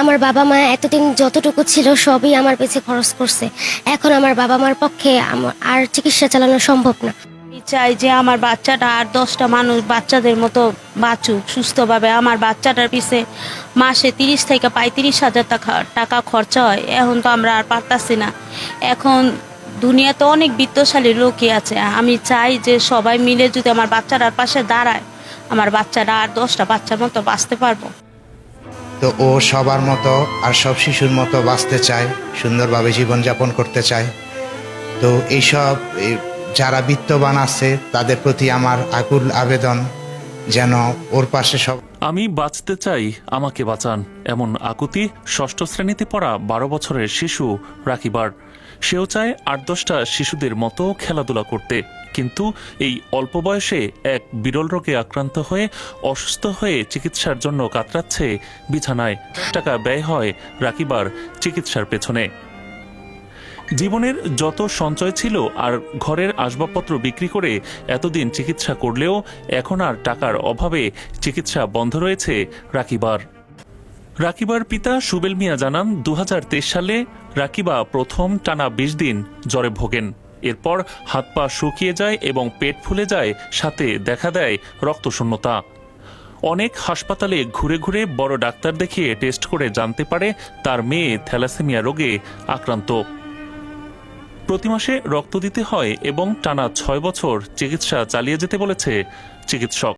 আমার বাবা মা এতদিন যতটুকু ছিল সবই আমার পেছে খরচ করছে। এখন আমার বাবা মার পক্ষে আর চিকিৎসা চালানো সম্ভব না। চাই যে আমার বাচ্চাটা আর দশটা মানুষ বাচ্চাদের মতো বাঁচুক, সুস্থভাবে। আমার বাচ্চাটার পিছে মাসে তিরিশ থেকে পঁয়ত্রিশ হাজার টাকা টাকা খরচা হয়। এখন তো আমরা আর পারতাছি না। এখন দুনিয়াতে অনেক বিত্তশালী লোকই আছে। আমি চাই যে সবাই মিলে যদি আমার বাচ্চাটার পাশে দাঁড়ায়, আমার বাচ্চাটা আর দশটা বাচ্চার মতো বাঁচতে পারব। তো ও সবার মতো আর সব শিশুর মতো বাঁচতে চায়, সুন্দরভাবে জীবনযাপন করতে চায়। তো এইসব যারা বিত্তবান আছে, তাদের প্রতি আমার আকুল আবেদন যেন ওর পাশে সব আমি বাঁচতে চাই, আমাকে বাঁচান। এমন আকুতি ষষ্ঠ শ্রেণীতে পড়া বারো বছরের শিশু রাকিবার। সেও চায় আট দশটা শিশুদের মতো খেলাধুলা করতে। কিন্তু এই অল্প বয়সে এক বিরল রোগে আক্রান্ত হয়ে, অসুস্থ হয়ে চিকিৎসার জন্য কাতরাচ্ছে বিছানায়। টাকা ব্যয় হয় রাকিবার চিকিৎসার পেছনে। জীবনের যত সঞ্চয় ছিল আর ঘরের আসবাবপত্র বিক্রি করে এতদিন চিকিৎসা করলেও এখন আর টাকার অভাবে চিকিৎসা বন্ধ রয়েছে রাকিবার। রাকিবার পিতা সুবেল মিয়া জানান দু হাজার তেইশ সালে রাকিবা প্রথম টানা বিশ দিন জ্বরে ভোগেন। এরপর হাত পা শুকিয়ে যায় এবং পেট ফুলে যায়, সাথে দেখা দেয় রক্তশূন্যতা। অনেক হাসপাতালে ঘুরে ঘুরে বড় ডাক্তার দেখিয়ে টেস্ট করে জানতে পারে তার মেয়ে থ্যালাসেমিয়া রোগে আক্রান্ত। প্রতি মাসে রক্ত দিতে হয় এবং টানা ছয় বছর চিকিৎসা চালিয়ে যেতে বলেছে চিকিৎসক।